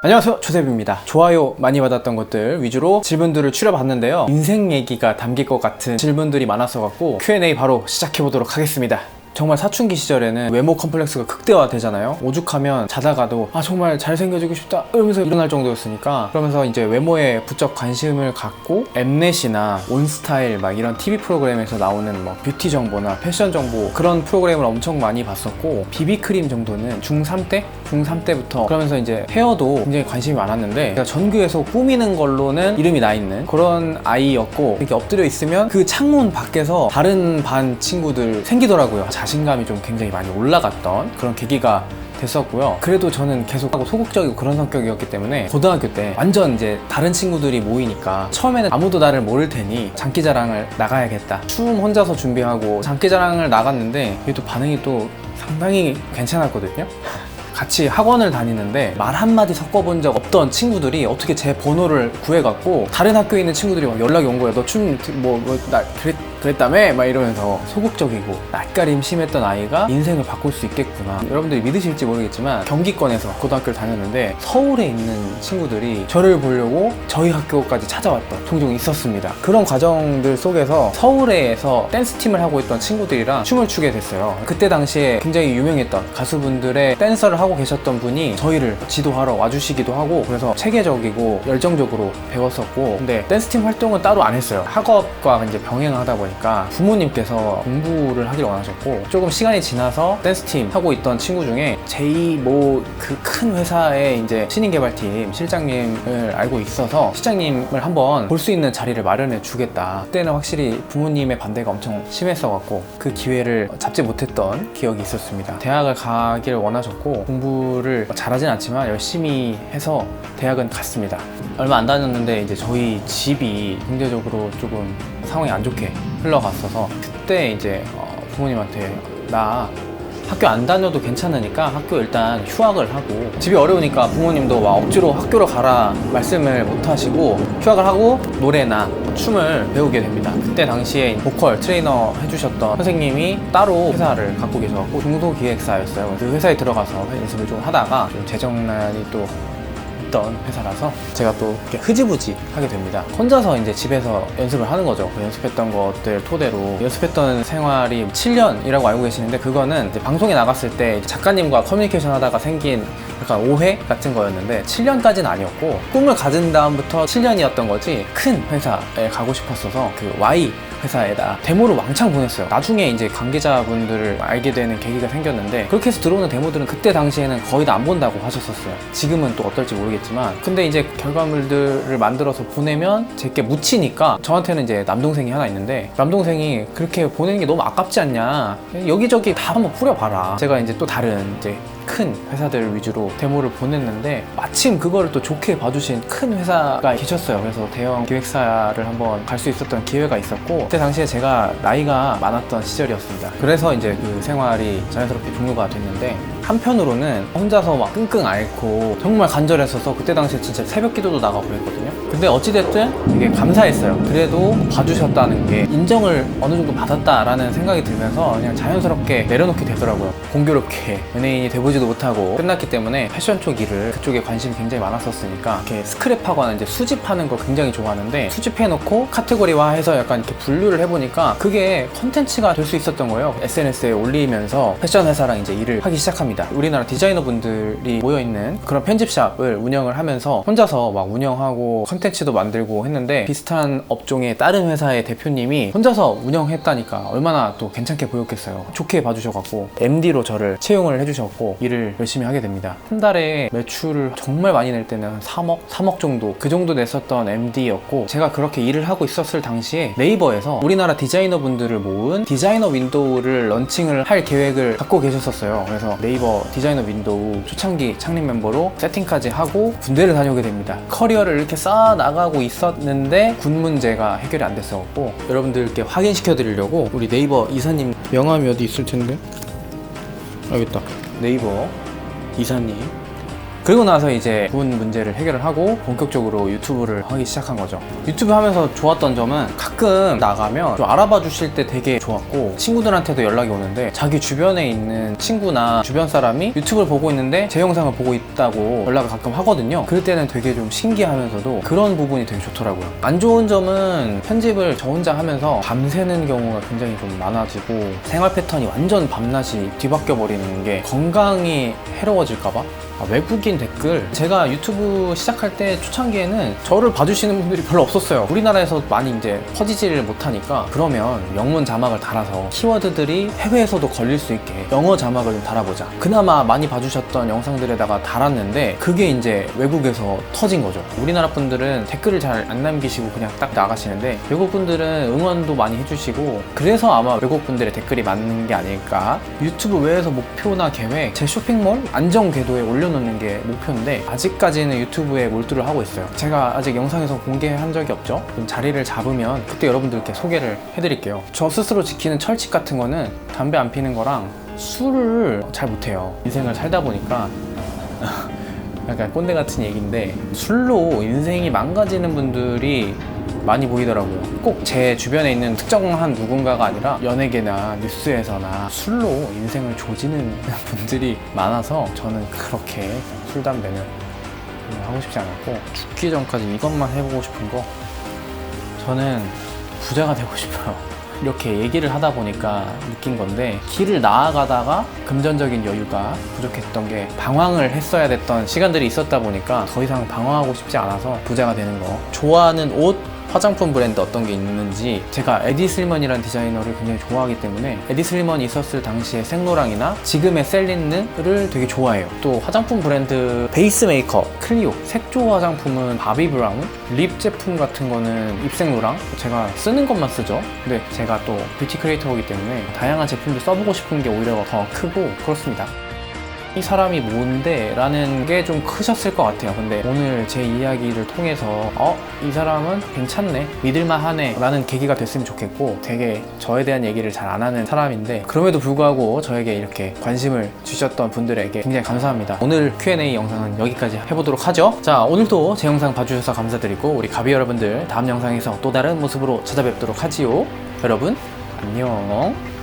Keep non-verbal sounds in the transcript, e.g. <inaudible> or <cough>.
안녕하세요 조셉입니다. 좋아요 많이 받았던 것들 위주로 질문들을 추려봤는데요. 인생 얘기가 담길 것 같은 질문들이 많았어 갖고 Q&A 바로 시작해 보도록 하겠습니다 정말 사춘기 시절에는 외모 컴플렉스가 극대화되잖아요. 오죽하면 자다가도 아 정말 잘생겨지고 싶다. 이러면서 일어날 정도였으니까. 그러면서 이제 외모에 부쩍 관심을 갖고 엠넷이나 온스타일 막 이런 TV 프로그램에서 나오는 뭐 뷰티 정보나 패션 정보 그런 프로그램을 엄청 많이 봤었고 비비크림 정도는 중3 때? 중3 때부터. 그러면서 이제 헤어도 굉장히 관심이 많았는데 제가 전교에서 꾸미는 걸로는 이름이 나 있는 그런 아이였고 이렇게 엎드려 있으면 그 창문 밖에서 다른 반 친구들 생기더라고요 자신감이 좀 굉장히 많이 올라갔던 그런 계기가 됐었고요. 그래도 저는 계속 하고 소극적이고 그런 성격이었기 때문에 고등학교 때 완전 이제 다른 친구들이 모이니까 처음에는 아무도 나를 모를 테니 장기자랑을 나가야겠다. 춤 혼자서 준비하고 장기자랑을 나갔는데 이게 또 반응이 또 상당히 괜찮았거든요. <laughs> 같이 학원을 다니는데 말 한마디 섞어본 적 없던 친구들이 어떻게 제 번호를 구해갖고 다른 학교에 있는 친구들이 막 연락이 온 거예요. 너 춤 뭐 뭐 나 그랬 그랬다며? 막 이러면서 소극적이고 낯가림 심했던 아이가 인생을 바꿀 수 있겠구나. 여러분들이 믿으실지 모르겠지만 경기권에서 고등학교를 다녔는데 서울에 있는 친구들이 저를 보려고 저희 학교까지 찾아왔던 종종 있었습니다. 그런 과정들 속에서 서울에서 댄스팀을 하고 있던 친구들이랑 춤을 추게 됐어요. 그때 당시에 굉장히 유명했던 가수분들의 댄서를 하고 계셨던 분이 저희를 지도하러 와주시기도 하고 그래서 체계적이고 열정적으로 배웠었고 근데 댄스팀 활동은 따로 안 했어요. 학업과 이제 병행하다 보니 보니까 부모님께서 공부를 하길 원하셨고 조금 시간이 지나서 댄스팀 하고 있던 친구 중에 제이 뭐그 큰 회사의 이제 신인개발팀 실장님을 알고 있어서 실장님을 한번 볼 수 있는 자리를 마련해 주겠다. 그때는 확실히 부모님의 반대가 엄청 심했어 갖고 그 기회를 잡지 못했던 기억이 있었습니다. 대학을 가기를 원하셨고 공부를 잘하진 않지만 열심히 해서 대학은 갔습니다. 얼마 안 다녔는데 이제 저희 집이 경제적으로 조금 상황이 안 좋게 흘러갔어서 그때 이제 어, 부모님한테 나 학교 안 다녀도 괜찮으니까 학교 일단 휴학을 하고 집이 어려우니까 부모님도 막 억지로 학교로 가라 말씀을 못 하시고 휴학을 하고 노래나 춤을 배우게 됩니다. 그때 당시에 보컬 트레이너 해주셨던 선생님이 따로 회사를 갖고 계셔갖고 중소기획사였어요. 그 회사에 들어가서 연습을 좀 하다가 좀 재정난이 또 있던 회사라서 제가 또 이렇게 흐지부지 하게 됩니다. 혼자서 이제 집에서 연습을 하는 거죠. 그 연습했던 것들 토대로 연습했던 생활이 7년이라고 알고 계시는데 그거는 방송에 나갔을 때 작가님과 커뮤니케이션 하다가 생긴 약간 오해 같은 거였는데 7년까지는 아니었고 꿈을 가진 다음부터 7년이었던 거지 큰 회사에 가고 싶었어서 그 Y 회사에다 데모를 왕창 보냈어요. 나중에 이제 관계자분들을 알게 되는 계기가 생겼는데 그렇게 해서 들어오는 데모들은 그때 당시에는 거의 다 안 본다고 하셨었어요. 지금은 또 어떨지 모르겠지만 근데 이제 결과물들을 만들어서 보내면 제게 묻히니까 저한테는 이제 남동생이 하나 있는데 남동생이 그렇게 보내는 게 너무 아깝지 않냐 여기저기 다 한번 뿌려봐라. 제가 이제 또 다른 이제 큰 회사들 위주로 데모를 보냈는데 마침 그거를 또 좋게 봐주신 큰 회사가 계셨어요. 그래서 대형 기획사를 한번 갈 수 있었던 기회가 있었고 그때 당시에 제가 나이가 많았던 시절이었습니다. 그래서 이제 그 생활이 자연스럽게 종료가 됐는데 한편으로는 혼자서 막 끙끙 앓고 정말 간절했어서 그때 당시에 진짜 새벽 기도도 나가고 그랬거든요. 근데 어찌됐든 되게 감사했어요. 그래도 봐주셨다는 게 인정을 어느 정도 받았다라는 생각이 들면서 그냥 자연스럽게 내려놓게 되더라고요. 공교롭게 연예인이 돼보지도 못하고 끝났기 때문에 패션 쪽 일을 그쪽에 관심이 굉장히 많았었으니까 이렇게 스크랩하거나 이제 수집하는 걸 굉장히 좋아하는데 수집해놓고 카테고리화 해서 약간 이렇게 분류를 해보니까 그게 컨텐츠가 될 수 있었던 거예요. SNS에 올리면서 패션 회사랑 이제 일을 하기 시작합니다. 우리나라 디자이너 분들이 모여있는 그런 편집샵을 운영을 하면서 혼자서 막 운영하고 컨텐츠도 만들고 했는데 비슷한 업종의 다른 회사의 대표님이 혼자서 운영했다니까 얼마나 또 괜찮게 보였겠어요. 좋게 봐주셔갖고 MD로 저를 채용을 해주셨고 일을 열심히 하게 됩니다. 한 달에 매출을 정말 많이 낼 때는 한 3억? 3억 정도 그 정도 냈었던 MD였고 제가 그렇게 일을 하고 있었을 당시에 네이버에서 우리나라 디자이너 분들을 모은 디자이너 윈도우를 런칭을 할 계획을 갖고 계셨었어요. 그래서 네이버 디자이너 윈도우 초창기 창립 멤버로 세팅까지 하고 군대를 다녀오게 됩니다. 커리어를 이렇게 쌓아 나가고 있었는데 군 문제가 해결이 안 됐었고 여러분들께 확인시켜 드리려고 우리 네이버 이사님 명함이 어디 있을 텐데 알겠다. 네이버 이사님 그리고 나서 이제 본 문제를 해결을 하고 본격적으로 유튜브를 하기 시작한 거죠. 유튜브 하면서 좋았던 점은 가끔 나가면 좀 알아봐 주실 때 되게 좋았고 친구들한테도 연락이 오는데 자기 주변에 있는 친구나 주변 사람이 유튜브를 보고 있는데 제 영상을 보고 있다고 연락을 가끔 하거든요. 그럴 때는 되게 좀 신기하면서도 그런 부분이 되게 좋더라고요. 안 좋은 점은 편집을 저 혼자 하면서 밤새는 경우가 굉장히 좀 많아지고 생활 패턴이 완전 밤낮이 뒤바뀌어 버리는 게 건강이 해로워질까봐 아, 외국인 댓글. 제가 유튜브 시작할 때 초창기에는 저를 봐주시는 분들이 별로 없었어요. 우리나라에서 많이 이제 퍼지지를 못하니까. 그러면 영문 자막을 달아서 키워드들이 해외에서도 걸릴 수 있게 영어 자막을 좀 달아보자. 그나마 많이 봐주셨던 영상들에다가 달았는데 그게 이제 외국에서 터진 거죠. 우리나라 분들은 댓글을 잘 안 남기시고 그냥 딱 나가시는데 외국 분들은 응원도 많이 해주시고 그래서 아마 외국 분들의 댓글이 많은 게 아닐까. 유튜브 외에서 목표나 계획 제 쇼핑몰 안정 궤도에 올려놓는 게 목표인데 아직까지는 유튜브에 몰두를 하고 있어요. 제가 아직 영상에서 공개한 적이 없죠? 좀 자리를 잡으면 그때 여러분들께 소개를 해드릴게요. 저 스스로 지키는 철칙 같은 거는 담배 안 피는 거랑 술을 잘 못해요. 인생을 살다 보니까. <laughs> 약간 꼰대 같은 얘기인데 술로 인생이 망가지는 분들이 많이 보이더라고요. 꼭 제 주변에 있는 특정한 누군가가 아니라 연예계나 뉴스에서나 술로 인생을 조지는 <laughs> 분들이 많아서 저는 그렇게 술 담배는 하고 싶지 않았고 죽기 전까지 이것만 해보고 싶은 거 저는 부자가 되고 싶어요. <laughs> 이렇게 얘기를 하다 보니까 느낀 건데 길을 나아가다가 금전적인 여유가 부족했던 게 방황을 했어야 됐던 시간들이 있었다 보니까 더 이상 방황하고 싶지 않아서 부자가 되는 거 좋아하는 옷 화장품 브랜드 어떤 게 있는지. 제가 에디 슬먼이라는 디자이너를 굉장히 좋아하기 때문에 에디 슬먼이 있었을 당시의 생로랑이나 지금의 셀린느를 되게 좋아해요. 또 화장품 브랜드 베이스 메이커 클리오 색조 화장품은 바비 브라운 립 제품 같은 거는 입생로랑 제가 쓰는 것만 쓰죠. 근데 제가 또 뷰티 크리에이터이기 때문에 다양한 제품도 써보고 싶은 게 오히려 더 크고 그렇습니다 이 사람이 뭔데? 라는 게 좀 크셨을 것 같아요. 근데 오늘 제 이야기를 통해서 어? 이 사람은 괜찮네. 믿을만 하네. 라는 계기가 됐으면 좋겠고 되게 저에 대한 얘기를 잘 안 하는 사람인데 그럼에도 불구하고 저에게 이렇게 관심을 주셨던 분들에게 굉장히 감사합니다. 오늘 Q&A 영상은 여기까지 해보도록 하죠. 자, 오늘도 제 영상 봐주셔서 감사드리고 우리 가비 여러분들 다음 영상에서 또 다른 모습으로 찾아뵙도록 하지요. 여러분, 안녕.